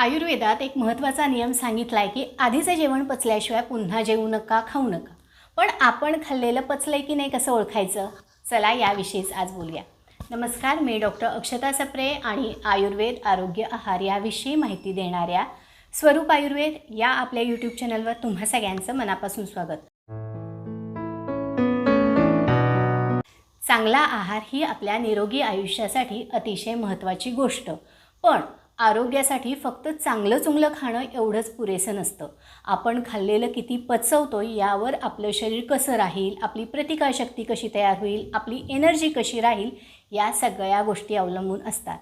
आयुर्वेदात एक महत्त्वाचा नियम सांगितला आहे की आधीचं जेवण पचल्याशिवाय पुन्हा जेवू नका खाऊ नका. पण आपण खाल्लेलं पचलंय की नाही कसं ओळखायचं? चला याविषयीच आज बोलूया. नमस्कार मी डॉक्टर अक्षता सप्रे आणि आयुर्वेद आरोग्य आहार याविषयी माहिती देणाऱ्या स्वरूप आयुर्वेद या आपल्या यूट्यूब चॅनलवर तुम्हा सगळ्यांचं मनापासून स्वागत. चांगला आहार ही आपल्या निरोगी आयुष्यासाठी अतिशय महत्त्वाची गोष्ट. पण आरोग्यासाठी फक्त चांगलं चुंगलं खाणं एवढंच पुरेसं नसतं. आपण खाल्लेलं किती पचवतो यावर आपलं शरीर कसं राहील आपली प्रतिकारशक्ती कशी तयार होईल आपली एनर्जी कशी राहील या सगळ्या गोष्टी अवलंबून असतात.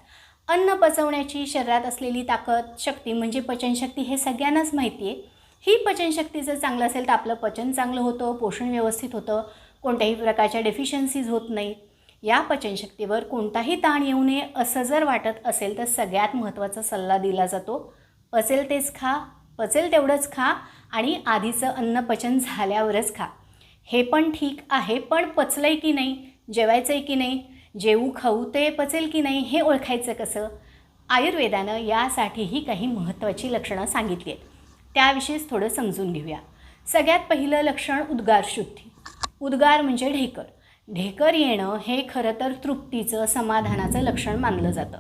अन्न पचवण्याची शरीरात असलेली ताकद शक्ती म्हणजे पचनशक्ती हे सगळ्यांनाच माहिती आहे. ही पचनशक्ती जर चांगलं असेल तर आपलं पचन चांगलं होतं पोषण व्यवस्थित होतं कोणत्याही प्रकारच्या डेफिशियन्सीज होत नाहीत. या पचनशक्तीवर कोणताही ताण येऊ नये असं जर वाटत असेल तर सगळ्यात महत्त्वाचा सल्ला दिला जातो. पचेल तेच खा पचेल तेवढंच खा आणि आधीचं अन्न पचन झाल्यावरच खा. हे पण ठीक आहे पण पचलं आहे की नाही जेवायचं आहे की नाही जेवू खाऊ ते पचेल की नाही हे ओळखायचं कसं? आयुर्वेदानं यासाठीही काही महत्त्वाची लक्षणं सांगितली आहेत. त्याविषयीच थोडं समजून घेऊया. सगळ्यात पहिलं लक्षण उद्गार शुद्धी. उद्गार म्हणजे ढेकर. ढेकर येणं हे खरं तर तृप्तीचं समाधानाचं लक्षण मानलं जातं.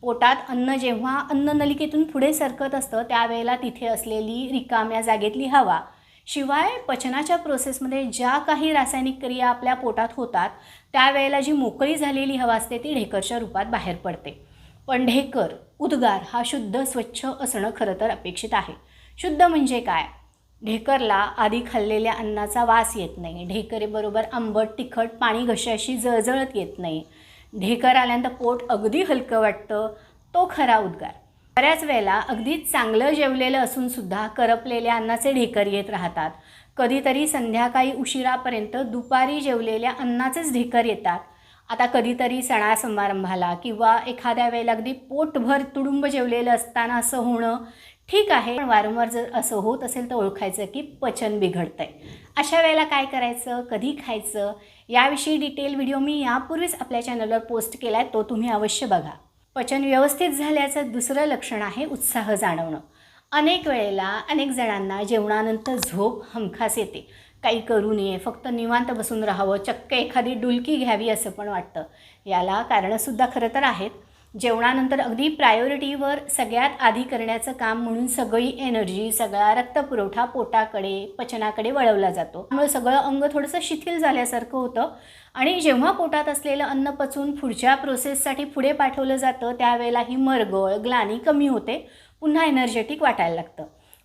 पोटात अन्न जेव्हा अन्न नलिकेतून पुढे सरकत असतं त्यावेळेला तिथे असलेली रिकाम्या जागेतली हवा. शिवाय पचनाच्या प्रोसेसमध्ये ज्या काही रासायनिक क्रिया आपल्या पोटात होतात त्यावेळेला जी मोकळी झालेली हवा असते ती ढेकरच्या रूपात बाहेर पडते. पण ढेकर उद्गार हा शुद्ध स्वच्छ असणं खरं तर अपेक्षित आहे. शुद्ध म्हणजे काय? ढेकरला आधी खाल्लेल्या अन्नाचा वास येत नाही. ढेकरेबरोबर आंबट तिखट पाणी घशाशी जळजळत येत नाही. ढेकर आल्यानंतर पोट अगदी हलकं वाटतं. तो खरा उद्गार. बऱ्याच वेळेला अगदी चांगलं जेवलेलं असून सुद्धा करपलेल्या अन्नाचे ढेकर येत राहतात. कधीतरी संध्याकाळी उशिरापर्यंत दुपारी जेवलेल्या अन्नाचेच ढेकर येतात. आता कधीतरी सणा समारंभाला किंवा एखाद्या वेळेला अगदी पोटभर तुडुंब जेवलेलं असताना असं होणं ठीक आहे पण वारंवार जर असं होत असेल तर ओळखायचं की पचन बिघडतं आहे अशा वेळेला काय करायचं कधी खायचं याविषयी डिटेल व्हिडिओ मी यापूर्वीच आपल्या चॅनलवर पोस्ट केला आहे तो तुम्ही अवश्य बघा. पचन व्यवस्थित झाल्याचं दुसरं लक्षण आहे उत्साह जाणवणं. अनेक वेळेला अनेक जणांना जेवणानंतर झोप हमखास येते. काही करू नये फक्त निवांत बसून राहावं चक्क एखादी डुलकी घ्यावी असं पण वाटतं. याला कारणंसुद्धा खरं तर आहेत. जेवणानंतर अगदी प्रायोरिटीवर सगळ्यात आधी करण्याचं काम म्हणून सगळी एनर्जी सगळा रक्तपुरवठा पोटाकडे पचनाकडे वळवला जातो. त्यामुळे सगळं अंग थोडंसं शिथिल झाल्यासारखं होतं. आणि जेव्हा पोटात असलेलं अन्न पचून पुढच्या प्रोसेससाठी पुढे पाठवलं जातं त्यावेळेला ही मरगळ ग्लानी कमी होते. पुन्हा एनर्जेटिक वाटायला लागतं.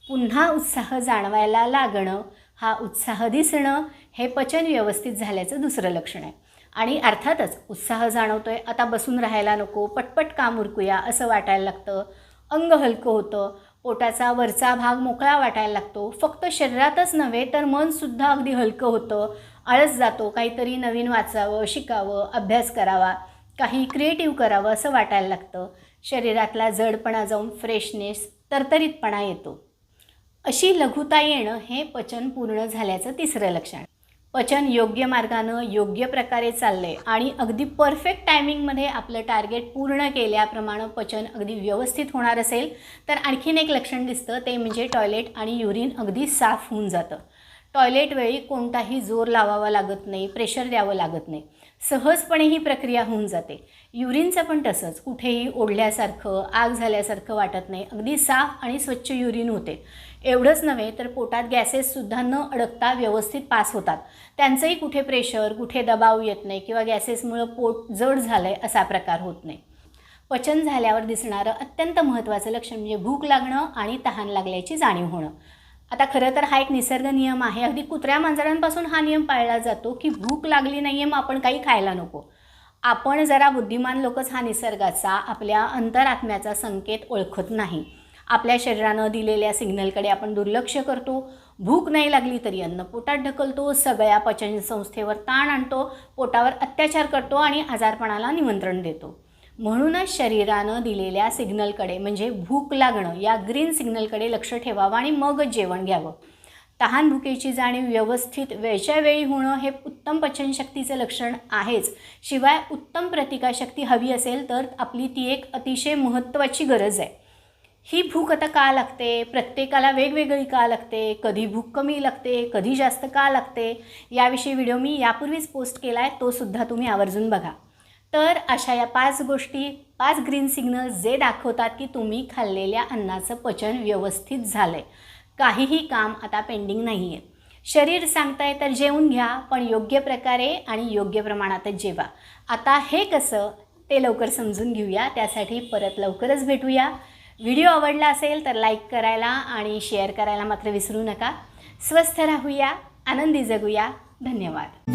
पुन्हा उत्साह जाणवायला लागणं हा उत्साह दिसणं हे पचन व्यवस्थित झाल्याचं दुसरं लक्षण आहे. आणि अर्थातच उत्साह जाणवतोय. आता बसून राहायला नको पटपट काम उरकूया असं वाटायला लागतं. अंग हलकं होतं. पोटाचा वरचा भाग मोकळा वाटायला लागतो. फक्त शरीरातच नव्हे तर मनसुद्धा अगदी हलकं होतं. आळस जातो काहीतरी नवीन वाचावं शिकावं अभ्यास करावा काही क्रिएटिव्ह करावं असं वाटायला लागतं. शरीरातला जडपणा जाऊन फ्रेशनेस तरतरीतपणा येतो. अशी लघुता येणं हे पचन पूर्ण झाल्याचं तिसरं लक्षण. पचन योग्य मार्गानं योग्य प्रकारे चाललं आहे आणि अगदी परफेक्ट टायमिंगमध्ये आपलं टार्गेट पूर्ण केल्याप्रमाणे पचन अगदी व्यवस्थित होणार असेल तर आणखीन एक लक्षण दिसतं ते म्हणजे टॉयलेट आणि युरिन अगदी साफ होऊन जातं. टॉयलेट वेळी कोणताही जोर लावावा लागत नाही प्रेशर द्यावं लागत नाही. सहजपणे ही प्रक्रिया होऊन जाते. युरिनचं पण तसंच कुठेही ओढल्यासारखं आग झाल्यासारखं वाटत नाही. अगदी साफ आणि स्वच्छ युरिन होते. एवढंच नव्हे तर पोटात गॅसेससुद्धा न अडकता व्यवस्थित पास होतात. त्यांचंही कुठे प्रेशर कुठे दबाव येत नाही किंवा गॅसेसमुळं पोट जड झालं आहे असा प्रकार होत नाही. पचन झाल्यावर दिसणारं अत्यंत महत्त्वाचं लक्षण म्हणजे भूक लागणं आणि तहान लागल्याची जाणीव होणं. आता खरं तर हा एक निसर्ग नियम आहे. अगदी कुत्र्या मांजरांपासून हा नियम पाळला जातो की भूक लागली नाही आहे मग आपण काही खायला नको. आपण जरा बुद्धिमान लोकच हा निसर्गाचा आपल्या अंतरात्म्याचा संकेत ओळखत नाही. आपल्या शरीरानं दिलेल्या सिग्नलकडे आपण दुर्लक्ष करतो. भूक नाही लागली तरी अन्न पोटात ढकलतो. सगळ्या पचन संस्थेवर ताण आणतो. पोटावर अत्याचार करतो आणि आजारपणाला निमंत्रण देतो. म्हणूनच शरीरानं दिलेल्या सिग्नलकडे म्हणजे भूक लागणं या ग्रीन सिग्नलकडे लक्ष ठेवावं आणि मगच जेवण घ्यावं. तहान भुकेची जाणीव व्यवस्थित वेळच्या वेळी होणं हे उत्तम पचनशक्तीचं लक्षण आहेच. शिवाय उत्तम प्रतिकारशक्ती हवी असेल तर आपली ती एक अतिशय महत्त्वाची गरज आहे. ही भूक आता का लागते? प्रत्येकाला वेगवेगळी का लागते? कधी भूक कमी लागते? कधी जास्त का लागते? याविषयी व्हिडिओ मी यापूर्वीच पोस्ट केला आहे तोसुद्धा तुम्ही आवर्जून बघा. तर अशा या पाच गोष्टी पाच ग्रीन सिग्नल जे दाखवतात की तुम्ही खाल्लेल्या अन्नाचं पचन व्यवस्थित झालं आहे काहीही काम आता पेंडिंग नाही आहे शरीर सांगताय तर जेवून घ्या पण योग्य प्रकारे आणि योग्य प्रमाणातच जेवा. आता हे कसं ते लवकर समजून घेऊया. त्यासाठी परत लवकरच भेटूया. व्हिडिओ आवडला असेल तर लाईक करायला आणि शेअर करायला मात्र विसरू नका. स्वस्थ राहूया आनंदी जगूया. धन्यवाद.